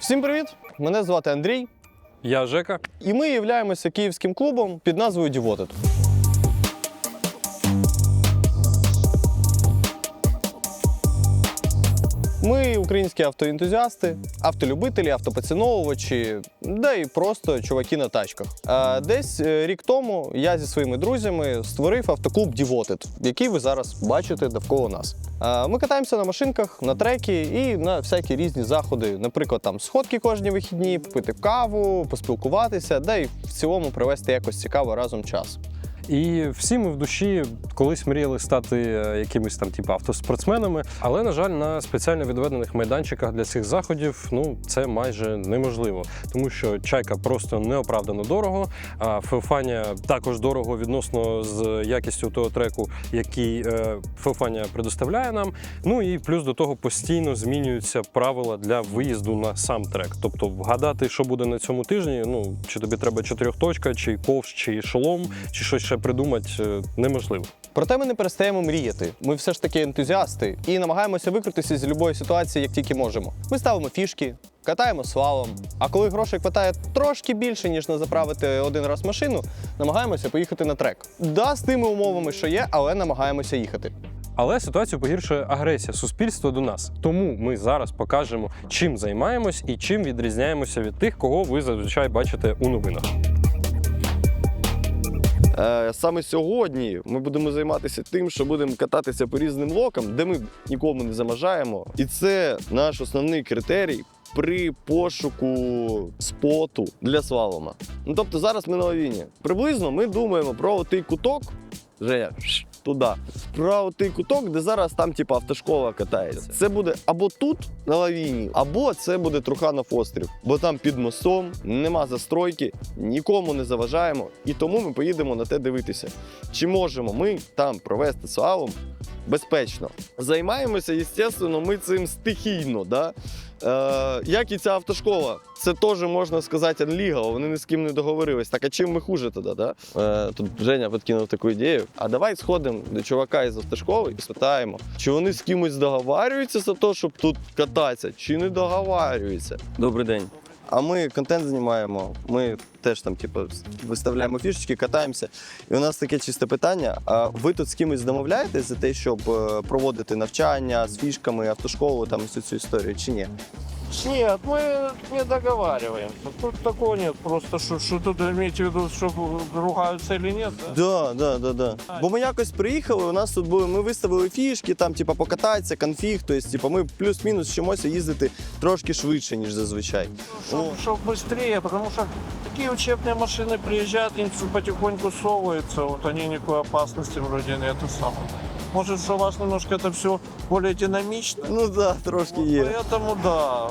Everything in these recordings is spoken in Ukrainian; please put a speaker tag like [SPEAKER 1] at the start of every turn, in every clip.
[SPEAKER 1] Всім привіт! Мене звати Андрій,
[SPEAKER 2] Я Жека.
[SPEAKER 1] і ми являємося київським клубом під назвою Devoted. Українські автоентузіасти, автолюбителі, автопоціновувачі, да і просто чуваки на тачках. Десь е, рік тому я зі своїми друзями створив автоклуб Devoted, який ви зараз бачите довкола нас. Ми катаємося на машинках, на треки і на всякі різні заходи. Наприклад, там сходки кожні вихідні, попити каву, поспілкуватися, да і в цілому провести якось цікаво разом час.
[SPEAKER 2] І всі ми в душі колись мріяли стати е, якимись там типу автоспортсменами, але на жаль, на спеціально відведених майданчиках для цих заходів ну це майже неможливо, тому що чайка просто неоправдано дорого. А Феофанія також дорого відносно з якістю того треку, який е, Феофанія предоставляє нам. Ну і плюс до того постійно змінюються правила для виїзду на сам трек. Тобто вгадати, що буде на цьому тижні. Ну чи тобі треба чотирьохточка, чи ковш, чи шолом, чи щось ще придумати е, неможливо.
[SPEAKER 1] Проте ми не перестаємо мріяти. Ми все ж таки ентузіасти і намагаємося викрутитися з будь-якої ситуації, як тільки можемо. Ми ставимо фішки, катаємо слалом. А коли грошей хватає трошки більше, ніж на заправити один раз машину, намагаємося поїхати на трек. Да, з тими умовами, що є, але намагаємося їхати.
[SPEAKER 2] Але ситуацію погіршує агресія суспільства до нас. Тому ми зараз покажемо, чим займаємось і чим відрізняємося від тих, кого ви зазвичай бачите у новинах.
[SPEAKER 3] Е, Саме сьогодні ми будемо займатися тим, що будемо кататися по різним локам, де ми нікому не замажаємо. І це наш основний критерій при пошуку споту для свалома. Ну тобто зараз ми на лавіні. Приблизно ми думаємо про той куток. Шш, туди. Про той куток, де зараз там, типу, автошкола катається. Це буде або тут на лавіні, або це буде Труханов острів. Бо там під мостом нема застройки, нікому не заважаємо, і тому ми поїдемо на те дивитися. Чи можемо ми там провести слалом безпечно? Займаємося, звісно, ми цим стихійно. Да? Е, як і ця автошкола, це теж можна сказати unlegal, вони ні з ким не договорились. Так а чим ми хуже тоді? Да? Е, тут Женя підкинув таку ідею. А давай сходимо до чувака із автошколи і спитаємо, чи вони з кимось договарюються за те, щоб тут кататися, чи не договарюються. Добрий день. А ми контент знімаємо. Ми теж там, типу, виставляємо фішечки, катаємося. І у нас таке чисте питання. А ви тут з кимось домовляєтесь за те, щоб е, проводити навчання з фішками, автошколу, там всю цю історію, чи ні?
[SPEAKER 4] Нет, мы не договариваемся. Тут такого нет. Просто что, что тут имеете в виду, что ругаются или нет? Да?
[SPEAKER 3] Да, да, да, да. Бо ми якось приїхали, у нас тут були, ми виставили фішки, там, типу, покататися, конфіг, тобто, типу, ми плюс-мінус вчимося їздити трошки швидше, ніж зазвичай.
[SPEAKER 4] Чтобы быстрее, потому что такие учебные машины приезжают, они всё потихоньку совываются, вот они никакой опасности вроде нет и самое. Может, что у вас немножко это все более динамично?
[SPEAKER 3] Ну да, трошки є.
[SPEAKER 4] Поэтому да,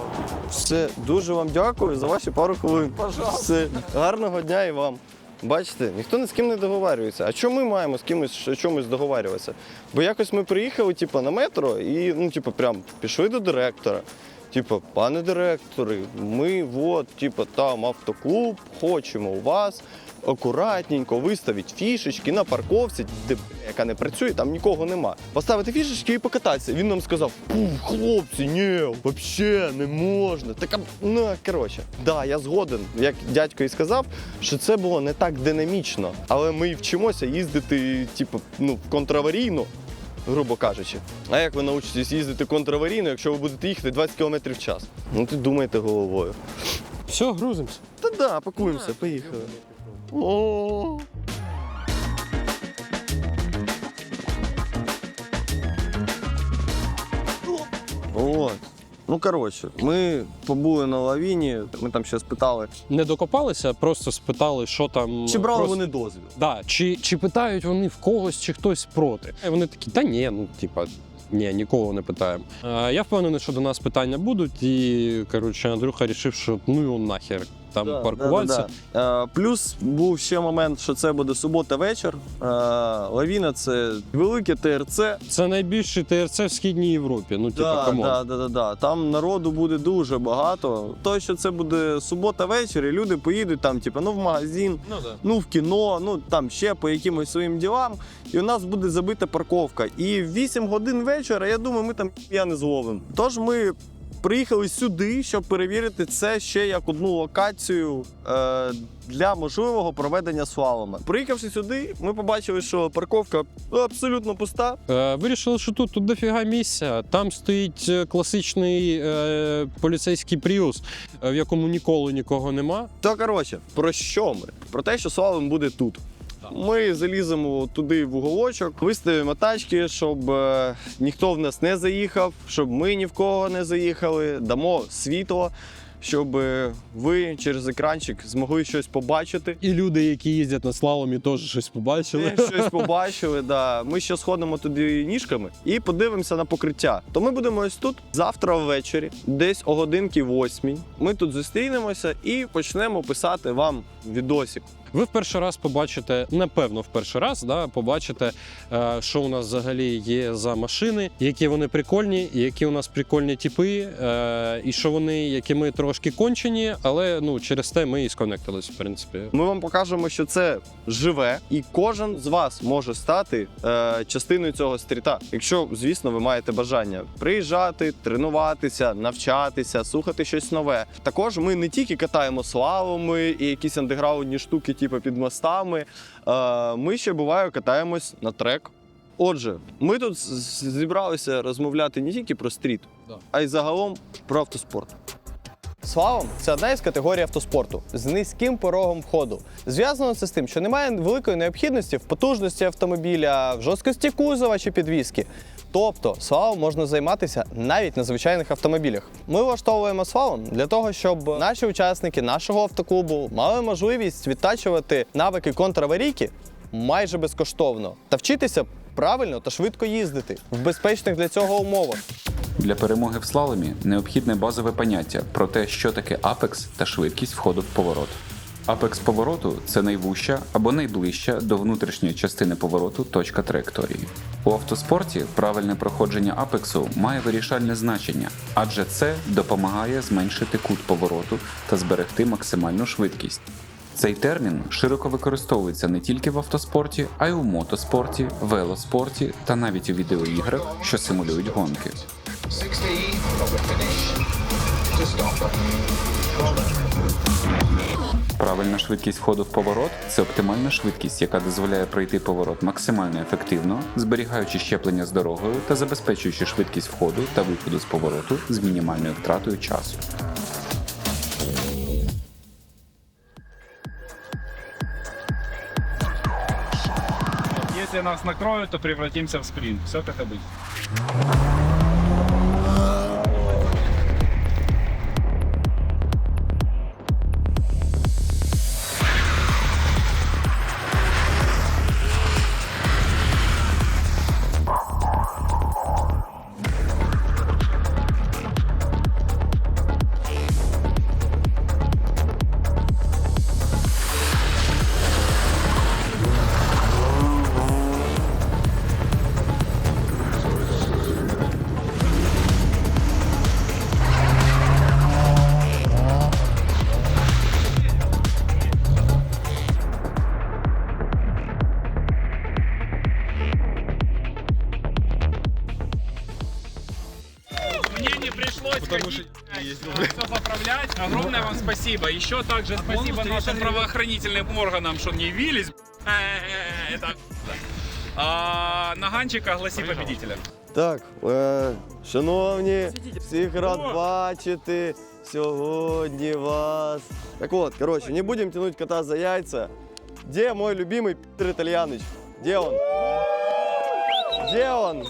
[SPEAKER 3] Все, дуже вам дякую за ваші пару хвилин.
[SPEAKER 4] Пожалуйста.
[SPEAKER 3] Все, гарного дня і вам. Бачите, ніхто ні з ким не договарюється. А чому ми маємо з кимось о чомусь договарюватися? Бо якось ми приїхали, типу, на метро і ну, типу, прям пішли до директора. Типу, пане директоре, ми от, типу, там автоклуб, хочемо у вас акуратненько виставити фішечки на парковці, де яка не працює, там нікого нема. Поставити фішечки і покататися. Він нам сказав: хлопці, ні, взагалі не можна. Така, ну коротше, да, я згоден, як дядько і сказав, що це було не так динамічно, але ми вчимося їздити, типу, ну, контраварійно. Грубо кажучи, а як ви научитесь їздити контраварійно, якщо ви будете їхати 20 км в час? Ну ти думаєте головою.
[SPEAKER 2] Все, грузимось.
[SPEAKER 3] Та да, пакуємося, поїхали. О. Ну, коротше, ми побули на лавіні, ми там ще спитали,
[SPEAKER 2] Не докопалися, просто спитали, що там.
[SPEAKER 3] чи брали
[SPEAKER 2] просто-
[SPEAKER 3] вони дозвіл.
[SPEAKER 2] Да, чи, чи питають вони в когось, чи хтось проти. І вони такі, та ні, ну типа. Ні, нікого не питаємо. Е, я впевнений, що до нас питання будуть, і коротше, Андрюха рішив, що ну його нахер там
[SPEAKER 3] Да,
[SPEAKER 2] паркуватися.
[SPEAKER 3] да, да, да. Е, плюс був ще момент, що це буде субота вечір. Е, лавіна це велике ТРЦ.
[SPEAKER 2] Це найбільший ТРЦ в східній Європі. Ну, типа,
[SPEAKER 3] Да,
[SPEAKER 2] камон.
[SPEAKER 3] да, да, да, да. Там народу буде дуже багато. То, що це буде субота вечір, і люди поїдуть там, типу, ну в магазин,
[SPEAKER 2] Ну, да.
[SPEAKER 3] ну в кіно, ну там ще по якимось своїм ділам. І у нас буде забита парковка. І в 8 годин вечора, я думаю, ми там я не зловимо. Тож ми приїхали сюди, щоб перевірити це ще як одну локацію е, для можливого проведення слалома. Приїхавши сюди, ми побачили, що парковка абсолютно пуста.
[SPEAKER 2] Е, Вирішили, що тут, тут дофіга місця. Там стоїть е, класичний е, поліцейський пріус, е, в якому ніколи нікого нема.
[SPEAKER 3] То коротше, про що ми? Про те, що слалом буде тут. Ми заліземо туди в уголочок, виставимо тачки, щоб е, ніхто в нас не заїхав, щоб ми ні в кого не заїхали, дамо світло, щоб е, ви через екранчик змогли щось побачити.
[SPEAKER 2] І люди, які їздять на слаломі, теж щось побачили.
[SPEAKER 3] Ми щось побачили, да. Ми ще сходимо туди ніжками і подивимося на покриття. То ми будемо ось тут завтра ввечері, десь о годинки восьмій. Ми тут зустрінемося і почнемо писати вам відосик.
[SPEAKER 2] Ви в перший раз побачите, напевно, в перший раз, да, побачите, е, що у нас взагалі є за машини, які вони прикольні, які у нас прикольні типи, е, і що вони, які ми трошки кончені, але ну через те ми і сконектились, в принципі.
[SPEAKER 3] Ми вам покажемо, що це живе, і кожен з вас може стати е, частиною цього стріта. Якщо, звісно, ви маєте бажання приїжджати, тренуватися, навчатися, слухати щось нове. Також ми не тільки катаємо слаломи і якісь андеграундні штуки, типу під мостами. Е, ми ще буває катаємось на трек. Отже, ми тут зібралися розмовляти не тільки про стріт, а й загалом про автоспорт.
[SPEAKER 1] Слалом це одна із категорій автоспорту з низьким порогом входу. Зв'язано це з тим, що немає великої необхідності в потужності автомобіля, в жорсткості кузова чи підвіски. Тобто слалом можна займатися навіть на звичайних автомобілях. Ми влаштовуємо слалом для того, щоб наші учасники нашого автоклубу мали можливість відтачувати навики контраварійки майже безкоштовно та вчитися правильно та швидко їздити в безпечних для цього умовах.
[SPEAKER 5] Для перемоги в слаломі необхідне базове поняття про те, що таке апекс та швидкість входу в поворот. Апекс повороту це найвужча або найближча до внутрішньої частини повороту точка траєкторії. У автоспорті правильне проходження апексу має вирішальне значення, адже це допомагає зменшити кут повороту та зберегти максимальну швидкість. Цей термін широко використовується не тільки в автоспорті, а й у мотоспорті, велоспорті та навіть у відеоіграх, що симулюють гонки.
[SPEAKER 6] 60 over finish to stop.
[SPEAKER 5] Правильна швидкість входу в поворот це оптимальна швидкість, яка дозволяє пройти поворот максимально ефективно, зберігаючи щеплення з дорогою та забезпечуючи швидкість входу та виходу з повороту з мінімальною втратою часу.
[SPEAKER 7] Если нас накроют, то превратимся в спринт. Все как обычно. пришлось Потому все поправлять. Огромное вам спасибо. Еще также спасибо нашим правоохранительным органам, что не явились. Э, Это... А, Наганчика гласи победителя.
[SPEAKER 3] Так, е, шановні, всіх рад бачити сьогодні вас. Так от, короче, не будем тянуть кота за яйца. Где мой любимый Петр Итальяныч? Где он? Где он?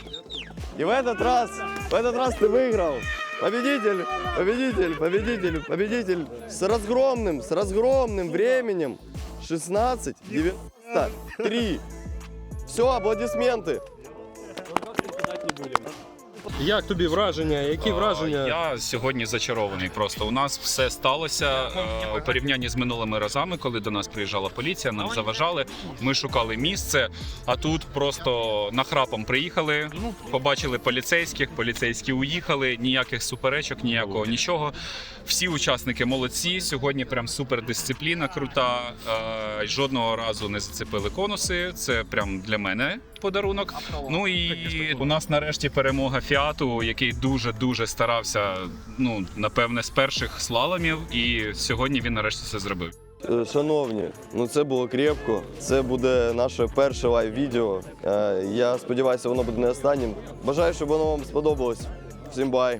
[SPEAKER 3] И в этот раз, в этот раз ты выиграл. Победитель, победитель, победитель, победитель с разгромным, с разгромным временем 16-93. Все, аплодисменты.
[SPEAKER 2] Як тобі враження? Які враження?
[SPEAKER 8] Я сьогодні зачарований. Просто у нас все сталося е, у порівнянні з минулими разами, коли до нас приїжджала поліція, нам заважали. Ми шукали місце, а тут просто нахрапом приїхали. Ну побачили поліцейських, поліцейські уїхали. Ніяких суперечок, ніякого нічого. Всі учасники молодці. Сьогодні прям супер дисципліна крута. Е, Жодного разу не зацепили конуси. Це прям для мене подарунок. Ну і у нас нарешті перемога фіату, який дуже дуже старався. Ну напевне, з перших слаломів, і сьогодні він нарешті це зробив.
[SPEAKER 3] Е, Шановні, ну це було крепко. Це буде наше перше лайв-відео. Е, Я сподіваюся, воно буде не останнім. Бажаю, щоб воно вам сподобалось. Всім бай!